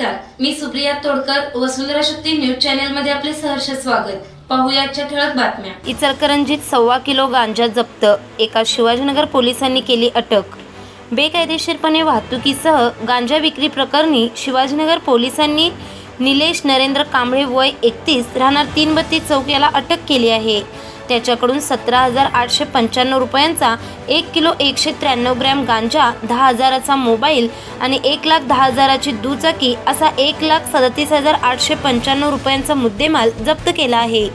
नमस्कार. मी Supriya Todkar Vasundhara Shakti news channel मध्ये आपले सहर्ष स्वागत. पाहुयाच्या ठळक बातम्या. इचलकरंजीत सव्वा किलो गांजा जप्त. एका शिवाजीनगर पोलिसांनी केली अटक. बेकायदेशीरपणे वाहतुकीसह गांजा विक्री प्रकरणी शिवाजीनगर पोलिसांनी निलेश नरेंद्र कांबळे वय एकतीस राहणार तीन बत्तीस चौक याला अटक केली आहे. त्याच्याकडून सतरा हजार आठशे पंच्याण्णव रुपयांचा एक किलो एकशे त्र्याण्णव ग्रॅम गांजा दहा हजाराचा मोबाईल आणि एक लाख दहा हजाराची दुचाकी असा एक लाख सदतीस हजार आठशे पंच्याण्णव रुपयांचा मुद्देमाल जप्त केला आहे.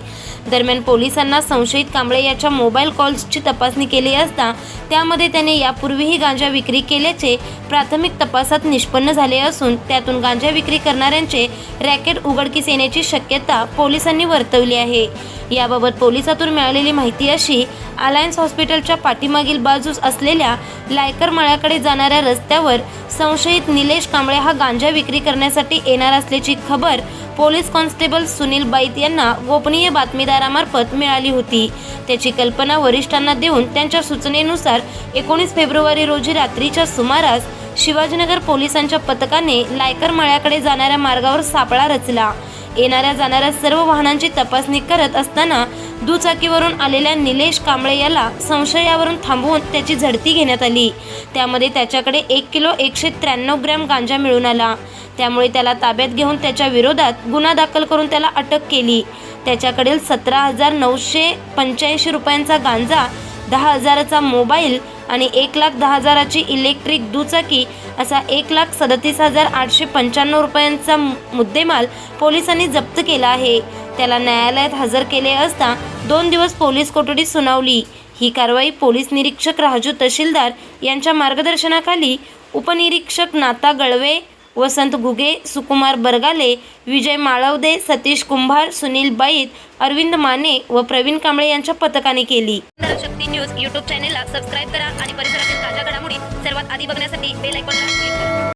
दरम्यान पोलिसांना संशयित कांबळे याच्या मोबाईल कॉल्सची तपासणी केली असता त्यामध्ये त्याने यापूर्वीही गांजा विक्री केल्याचे प्राथमिक तपासात निष्पन्न झाले असून त्यातून गांजा विक्री करणाऱ्यांचे रॅकेट उघडकीस येण्याची शक्यता पोलिसांनी वर्तवली आहे. याबाबत पोलिसातून मिळालेली माहिती अशी अलायन्स हॉस्पिटलच्या पाठीमागील बाजूस असलेल्या लायकर मळ्याकडे जाणाऱ्या रस्त्यावर संशयित निलेश कांबळे हा गांजा विक्री करण्यासाठी येणार असल्याची खबर पोलीस कॉन्स्टेबल सुनील बाईत यांना गोपनीय बातमीदारामार्फत मिळाली होती. त्याची कल्पना वरिष्ठांना देऊन त्यांच्या सूचनेनुसार एकोणीस फेब्रुवारी रोजी रात्रीच्या सुमारास शिवाजीनगर पोलिसांच्या पथकाने लायकर मळ्याकडे जाणाऱ्या मार्गावर सापळा रचला. येणाऱ्या जाणाऱ्या सर्व वाहनांची तपासणी करत असताना दुचाकीवरून आलेल्या निलेश कांबळे याला संशयावरून थांबवून त्याची झडती घेण्यात आली. त्यामध्ये त्याच्याकडे एक किलो एकशे त्र्याण्णव ग्रॅम गांजा मिळून आला. त्यामुळे त्याला ताब्यात घेऊन त्याच्या विरोधात गुन्हा दाखल करून त्याला अटक केली. त्याच्याकडील सतरा हजार नऊशे पंच्याऐंशी रुपयांचा गांजा दहा हजाराचा मोबाईल आणि एक लाख दहा हजाराची इलेक्ट्रिक दुचाकी असा एक लाख सदतीस हजार आठशे पंच्याण्णव रुपयांचा मु- मुद्देमाल पोलिसांनी जप्त केला आहे. त्याला न्यायालयात हजर केले असता दोन दिवस पोलीस कोठडी सुनावली. ही कारवाई पोलीस निरीक्षक राजू तहसीलदार यांच्या मार्गदर्शनाखाली उपनिरीक्षक नाता गळवे वसंत घुगे सुकुमार बरगाले विजय माळवदे सतीश कुंभार सुनील बाईत अरविंद माने व प्रवीण कांबळे यांच्या पथकाने केली. शक्ती न्यूज यूट्यूब चॅनेलला सबस्क्राईब करा आणि परिसरातील ताज्या घडामोडी सर्वात आधी बघण्यासाठी बेल आयकॉनला क्लिक करा.